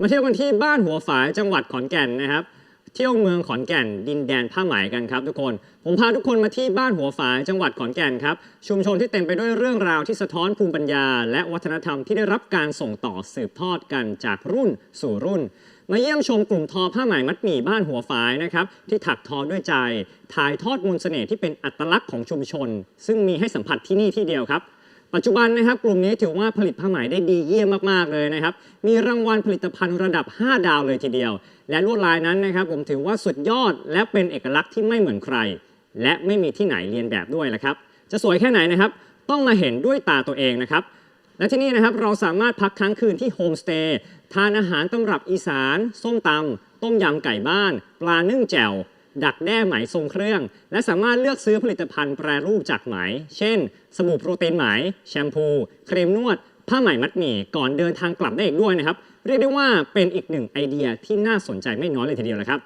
มาเที่ยวกันที่บ้านหัวฝายจังหวัดขอนแก่นนะครับ เที่ยวเมืองขอนแก่น ดินแดนผ้าไหมกันครับทุกคน ผมพาทุกคนมาที่บ้านหัวฝายจังหวัดขอนแก่นครับชุมชนที่เต็มไปด้วยเรื่องราวที่สะท้อนภูมิปัญญา และวัฒนธรรมที่ได้รับการส่งต่อสืบทอดกันจากรุ่นสู่รุ่น มาเยี่ยมชมกลุ่มทอผ้าไหมมัดหมี่บ้านหัวฝายนะครับที่ถักทอด้วยใจถ่ายทอดมนต์เสน่ห์ที่เป็นอัตลักษณ์ของชุมชน ซึ่งมีให้สัมผัสที่นี่ที่เดียวครับ ปัจจุบันนะครับกลุ่มนี้ถือว่าผลิตผ้าไหมได้ดีเยี่ยมมากๆเลยนะครับ มีรางวัลผลิตภัณฑ์ระดับ 5 ดาวเลยทีเดียว และลวดลายนั้นนะครับผมถือว่าสุดยอดและเป็นเอกลักษณ์ที่ไม่เหมือนใคร และไม่มีที่ไหนเรียนแบบด้วยละครับ จะสวยแค่ไหนนะครับ ต้องมาเห็นด้วยตาตัวเองนะครับ และที่นี่นะครับเราสามารถพักค้างคืนที่โฮมสเตย์ทานอาหารตำรับอีสาน ส้มตำต้มยำไก่บ้าน ปลานึ่งแจ่ว ดักแด้ไหมทรงเครื่อง และสามารถเลือกซื้อผลิตภัณฑ์แปรรูปจากไหม เช่น สบู่โปรตีนไหม แชมพู ครีมนวด ผ้าไหมมัดหมี่ ก่อนเดินทางกลับได้อีกด้วยนะครับ เรียกได้ว่าเป็นอีกหนึ่งไอเดียที่น่าสนใจไม่น้อยเลยทีเดียวนะครับ